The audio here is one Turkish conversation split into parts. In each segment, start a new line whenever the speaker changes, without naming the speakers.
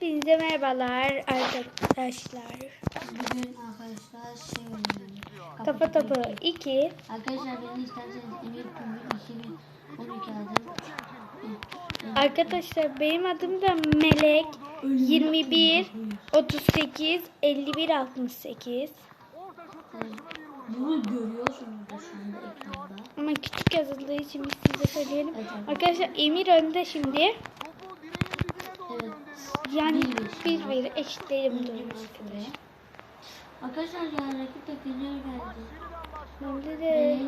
Hepinize merhabalar arkadaşlar.
Bugün arkadaşlar şey.
Kafa topu 2.
Arkadaşlar beni isterseniz Emir Pümbül 2012 adım.
Arkadaşlar benim adım da Melek. 21 38 51 68.
Bunu görüyorsunuz da şu anda ekranda.
Ama küçük yazıldığı için biz size söyleyelim.
Evet.
Arkadaşlar Emir önde şimdi. Yani
Bir bir.
eşitleyelim durumu
Arkadaşlar ya rakip takımlar geldi.
Bende de
de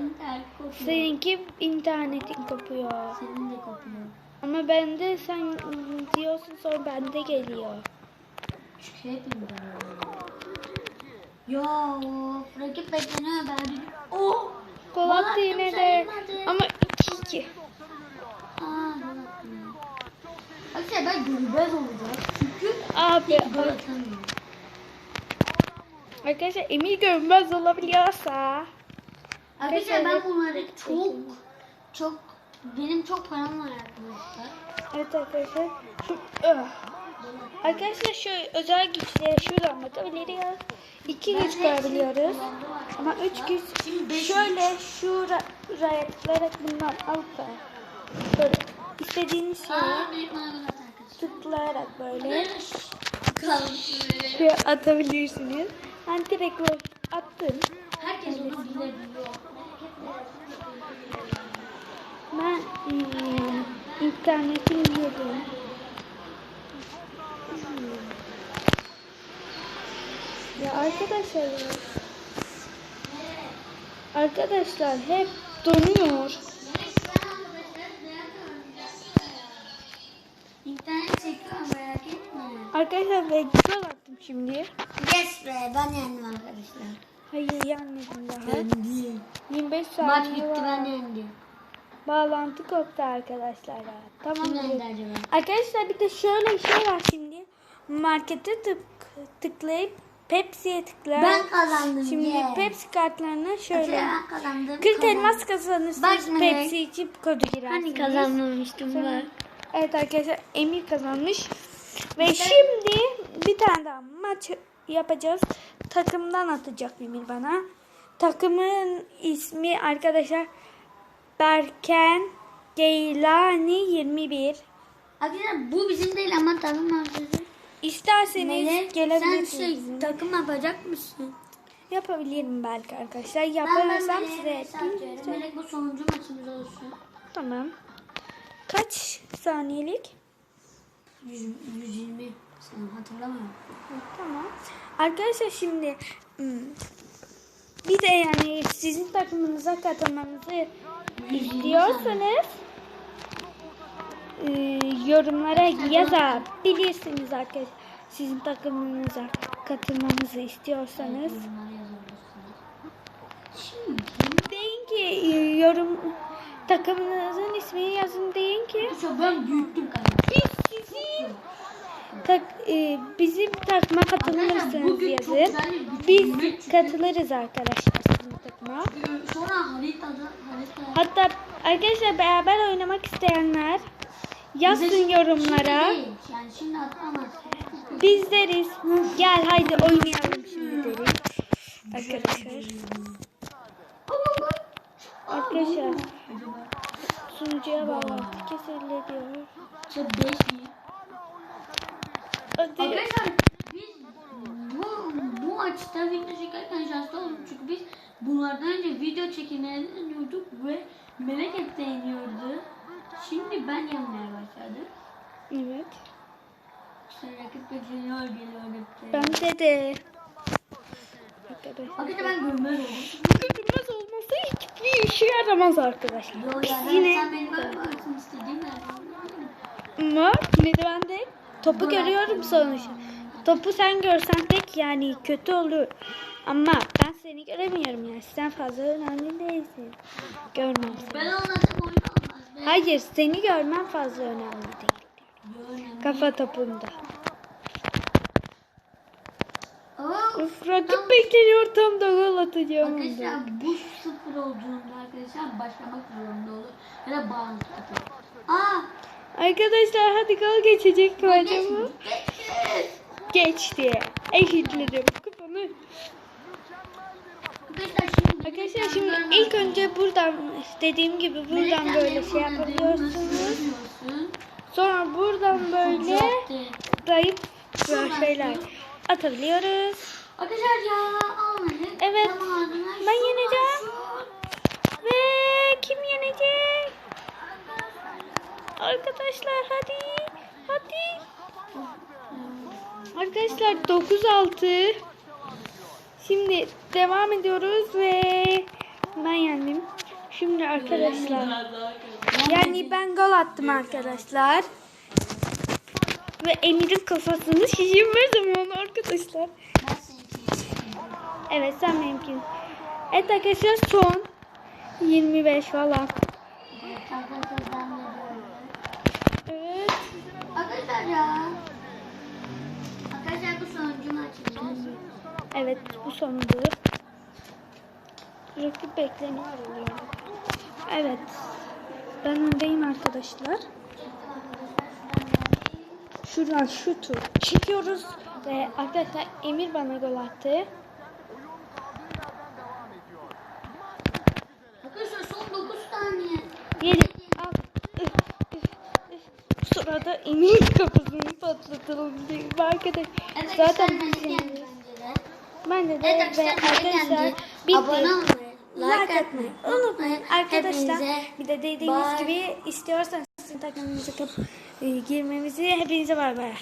seninki internetin kopuyor.
Senin de kopuyor.
Ama bende sen diyorsun sonra bende geliyor.
Çünkü hepimiz Ya rakip bekleniyor ben. Oh! Attım,
yine de. Ama 2-2.
Aa, gol attım. Ben görünmez olacağım. Çünkü
Abi
gol atamıyorum.
arkadaşlar Emir görünmez olabiliyorsa.
Arkadaşlar ben bunları çok çok benim çok param var arkadaşlar.
Evet arkadaşlar. Şu, Öh. Arkadaşlar şu özel güçleri şuradan bakabiliyoruz. İki güç görebiliyoruz. Ama üç güç şöyle şuraya tıklayarak bundan alıp da böyle istediğiniz şeyi Tıklayarak böyle şuraya atabilirsiniz. Ben direkt böyle attım.
Herkes onu.
Ben ıı, internetim yedim. Ya arkadaşlar. Arkadaşlar hep donuyor. Ben gol attım şimdi.
Yes be ben yendim arkadaşlar.
Hayır yenmedim daha.
Yendim.
25
Maç
saniye
bitti ben
var.
yendim.
Bağlantı koptu arkadaşlar. ya. Tamam.
Kim yendi acaba?
Arkadaşlar bir de şöyle bir şey var şimdi. Markete tık, tıklayıp Pepsi'ye tıklayıp
Ben kazandım.
Şimdi
yeah.
Pepsi kartlarına şöyle
ben kazandım.
40
kazandım.
elmas kazanırsınız.
Bak.
Pepsi içip kodu girersiniz.
Hani kazanmamıştım
Sonra-
ben.
Evet arkadaşlar Emir kazanmış. Ve şimdi bir tane daha maç yapacağız. Takımdan atacak Emir bana. Takımın ismi arkadaşlar Berken Geylani 21.
Arkadaşlar bu bizim değil ama takım arkadaşlar.
İsterseniz
Melek sen
gelebilirsiniz.
şey
bizimle.
takım yapacak mısın?
Yapabilirim belki arkadaşlar. Yaparsam size.
Melek bu sonuncu maçımız olsun.
Tamam. Kaç saniyelik?
100, 120 sen hatırlamıyorum.
Tamam. Arkadaşlar şimdi hmm, bir de yani sizin takımınıza katılmanızı istiyorsanız e, yorumlara yazabilirsiniz arkadaşlar. Sizin takımınıza katılmamızı istiyorsanız.
Şimdi
Deyin ki e, yorum takımınızın ismini yazın deyin ki
ben büyüttüm kanalı.
biz sizin tak, e, bizim takıma katılırsanız yazın. Biz katılırız arkadaşlar sizin takıma.
Ee, Sonra haritada harita.
Hatta arkadaşlar beraber oynamak isteyenler yazsın
şimdi
yorumlara.
Yani şimdi.
Biz deriz gel haydi oynayalım şimdi deriz. Arkadaşlar. Arkadaşlar sunucuya bağlantı kesildi diyor.
İşte 5 iyi.
Hadi.
Arkadaşlar biz bu, bu maçta video çekerken şanslı olduk çünkü biz bunlardan önce video çekimlerini deniyorduk ve Melek hep deniyordu. Şimdi ben yenmeye başladım.
Evet.
İşte rakip bekleniyor geliyor hep de.
Bende de. Arkadaşlar.
Arkadaşlar ben görmez oldum.
Görünmez olmasa hiçbir işe yaramaz arkadaşlar.
Yo
Biz
yani
yine
sen benim ölmezsin istediğim
ama de ben de topu görüyorum sonuçta. Topu sen görsen tek yani kötü olur. Ama ben seni göremiyorum yani. Sen fazla önemli değilsin. Görmem seni.
Ben olmasam oyun olmaz. Ben...
Hayır seni görmem fazla önemli değil.
Önemli.
Kafa topunda.
Aa,
Uf, rakip bekleniyor tam da gol atacağım. onda.
Arkadaşlar bu sıfır olduğunda arkadaşlar başlamak zorunda olur. Ya da bağımsız atıyor. Aa
Arkadaşlar hadi gol geçecek mi acaba? geçti. Eşitledim. Kuponu.
Arkadaşlar şimdi
ilk önce buradan dediğim gibi buradan böyle şey yapabiliyorsunuz. Sonra buradan böyle dayıp böyle şeyler atabiliyoruz.
Arkadaşlar ya almadık.
Evet. Ben yeneceğim. Ve kim yenecek? Arkadaşlar hadi. Hadi. Arkadaşlar 9-6. Şimdi devam ediyoruz ve ben yendim. Şimdi arkadaşlar yani ben gol attım arkadaşlar. Ve Emir'in kafasını şişirmedim onu arkadaşlar. Evet sen benimkin. Evet arkadaşlar son 25 falan.
Evet, Arkadaşlar ben de diyorum.
Evet.
Arkadaşlar ya. Arkadaşlar bu sonuncu maçımız.
Evet bu sonuncu. Rakip bekleniyor oluyor. Evet. Ben öndeyim arkadaşlar. Şuradan şutu çekiyoruz. Ve arkadaşlar Emir bana gol attı.
Arkadaşlar son 9 saniye.
Yedi. Al. Üf, üf, üf. Bu sırada Emir'in kafasını patlatalım diye. Arkadaş.
Evet
Zaten
arkadaşlar
biz
de
de
Evet
ve
arkadaşlar. Abone olmayı,
like atmayı unutmayın. Arkadaşlar bir de dediğimiz
bye.
gibi istiyorsanız sizin takımınıza kap- e, girmemizi hepinize bay bay.